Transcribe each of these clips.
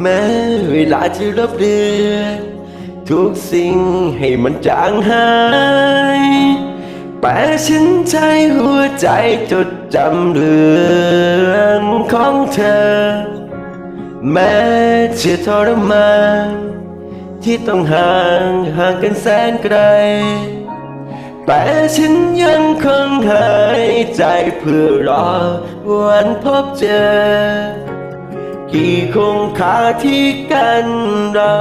แม้เวลาจะรบเรือนทุกสิ่งให้มันจางหายแต่ฉันใจหัวใจจดจำเรื่องของเธอ แม้จะทรมานที่ต้องห่างห่างกันแสนไกล แต่ฉันยังคงหายใจเพื่อรอวันพบเจอ กี่คงคาที่กันเรา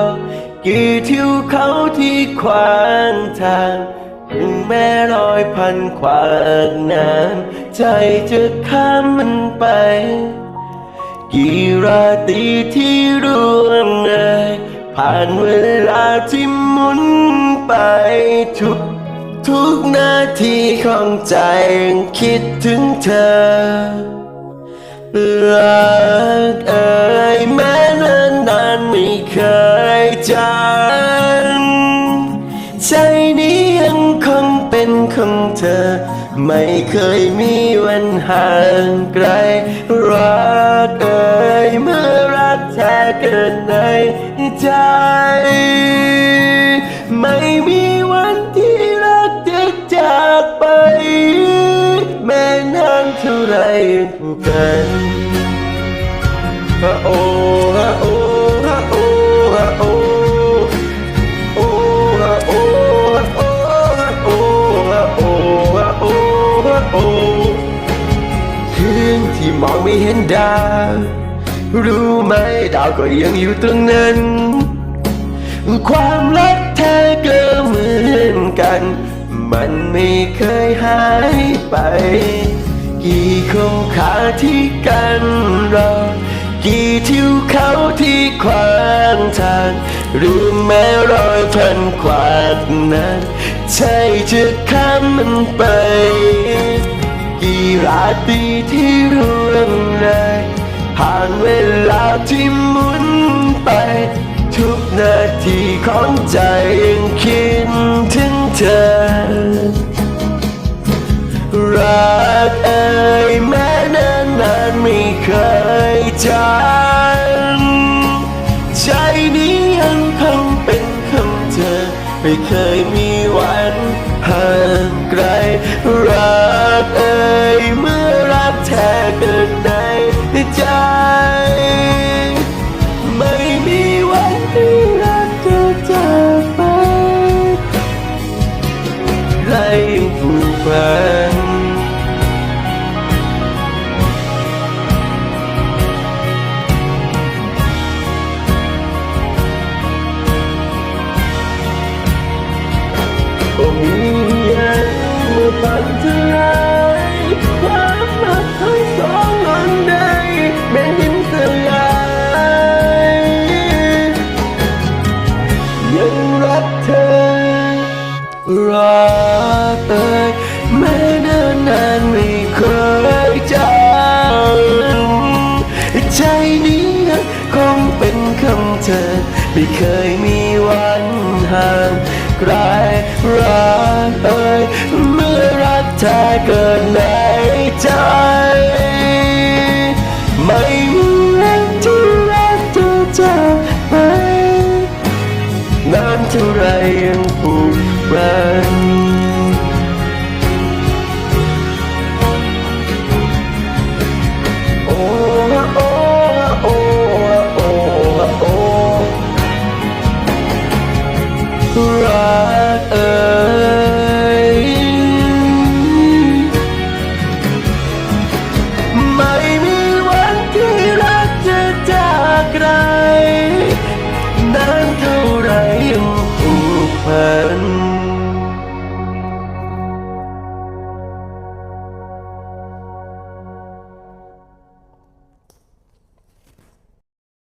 กี่ทิวเขาที่ขวางทางถึงแม้รอยพันขวางนานใจจะข้ามมันไป กี่ราตรีที่ร่วงเลยผ่านเวลาที่หมุนไปทุกทุกนาทีของใจยังคิดถึงเธอ นี้ยังคงเป็นของเธอ ไม่เคยมีวันห่างไกล รักเอ่ยเมื่อรักแท้เกินในใจ ไม่มีวันที่รักจะจากไป แม้นานเท่าไรผูกกันฮะโอฮะ คืนที่มองไม่เห็นดาว รู้ไหมดาวก็ยังอยู่ตรงนั้น ความรักแท้ก็เหมือนกัน มันไม่เคยหายไป กี่คงคาที่กันเรากี่ทิวเขาที่ขวางทางหรือแม้รอยพันขวากนั้นใช่จะข้ามมันไป ราตรีที่ร่วงเลยผ่านเวลาที่หมุนไป ทุกนาทีของใจยังคิดถึงเธอ รักเอ่ยแม้นานนานไม่เคยจางใจนี้ยังคงเป็นของเธอ ไม่เคยมีวันห่าง ไกล รักเอ่ยเมื่อรักแท้เกิดในใจ ไม่มีวันที่รักจะจากไปไรผูกพัน นเธอร้ายความรักทั้งสองคนได้แม้ดินสลายยังรักเธอรักเอ่ยแม้นานนานไม่เคยจางใจนี้ยังคงเป็นของเธอไม่เคยมีวันห่างไกลรักเอ่ย แท้เกิดในใจ ไม่มีแรงที่รักเธอจะไปนานเท่าไรยังผูกพันรักเอ่